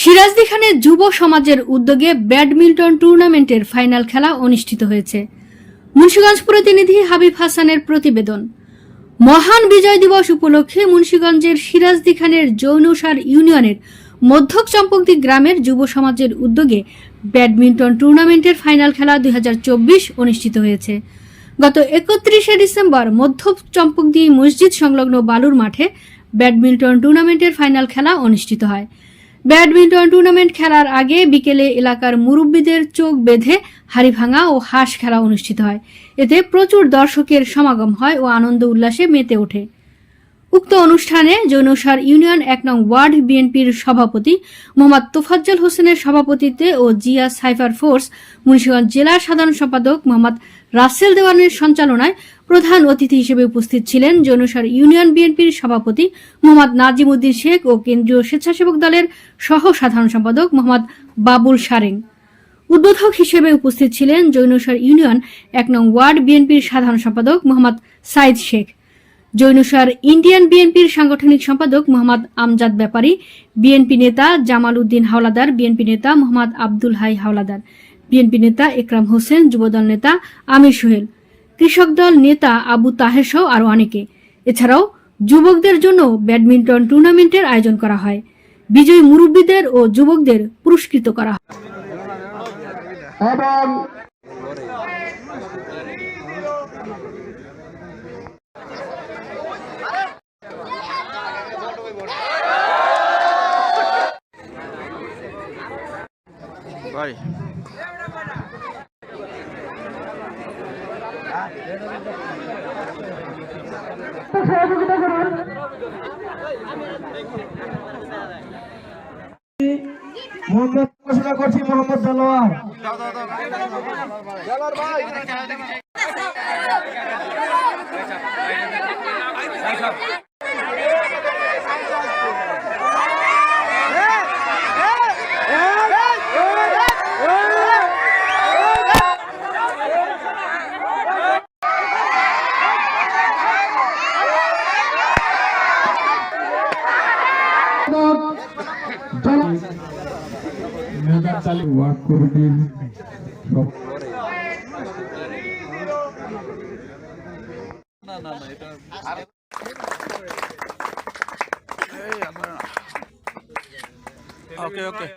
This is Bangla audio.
সিরাজদি খানের যুব সমাজের উদ্যোগে ব্যাডমিন্টন টুর্নামেন্টের ফাইনাল খেলা অনুষ্ঠিত হয়েছে। মুন্সিগঞ্জ প্রতিনিধি হাবিব হাসানের প্রতিবেদন। মহান বিজয় দিবস উপলক্ষে মুন্সিগঞ্জের সিরাজদি খানের যৌনসার ইউনিয়নের মধ্যক চম্পকদি গ্রামের যুব সমাজের উদ্যোগে ব্যাডমিন্টন টুর্নামেন্টের ফাইনাল খেলা দুই হাজার চব্বিশ অনুষ্ঠিত হয়েছে। গত একত্রিশে ডিসেম্বর মধ্য চম্পকদি মসজিদ সংলগ্ন বালুর মাঠে ব্যাডমিন্টন টুর্নামেন্টের ফাইনাল খেলা অনুষ্ঠিত হয়। ব্যাডমিন্টন টুর্নামেন্ট খেলার আগে বিকেলে এলাকার মুরব্বীদের চোখ বেঁধে হাড়ি ভাঙা ও হাঁস খেলা অনুষ্ঠিত হয়। এতে প্রচুর দর্শকের সমাগম হয় ও আনন্দ উল্লাসে মেতে ওঠে। উক্ত অনুষ্ঠানে জৈনসার ইউনিয়ন এক নং ওয়ার্ড বিএনপির সভাপতি মোহাম্মদ তোফাজ্জল হোসেনের সভাপতিত্বে ও জিয়া সাইফার ফোর্স মুন্সিগঞ্জ জেলা সাধারণ সম্পাদক মোহাম্মদ রাসেল দেওয়ানের সঞ্চালনায় প্রধান অতিথি হিসেবে উপস্থিত ছিলেন জৈনসার ইউনিয়ন বিএনপির সভাপতি মোহাম্মদ নাজিম উদ্দিন শেখ ও কেন্দ্রীয় স্বেচ্ছাসেবক দলের সহ সাধারণ সম্পাদক মোহাম্মদ বাবুল সারেং উদ্বোধক হিসেবে উপস্থিত ছিলেন জৈনসার ইউনিয়ন এক নং ওয়ার্ড বিএনপির সাধারণ সম্পাদক মোহাম্মদ সাইদ শেখ। জৈনসার ইন্ডিয়ান বিএনপির সাংগঠনিক সম্পাদক মোহাম্মদ আমজাদ ব্যাপারী, বিএনপি নেতা জামাল উদ্দিন হাওলাদার, বিএনপি নেতা মোহাম্মদ আব্দুল হাই হাওলাদার, বিএনপি নেতা একরাম হোসেন, যুবদল নেতা আমির সোহেল। কৃষক দল নেতা আবু তাহের সহ আরও অনেকে। এছাড়াও যুবকদের জন্য ব্যাডমিন্টন টুর্নামেন্টের আয়োজন করা হয়। বিজয়ী মুরব্বীদের ও যুবকদের পুরস্কৃত করা হয়। এবং ভাই সহযোগিতা ঘোষণা করছি মোহাম্মদ দেলোয়ার মেগা চালিক ওয়ার্ক কমিটির সব ওকে ওকে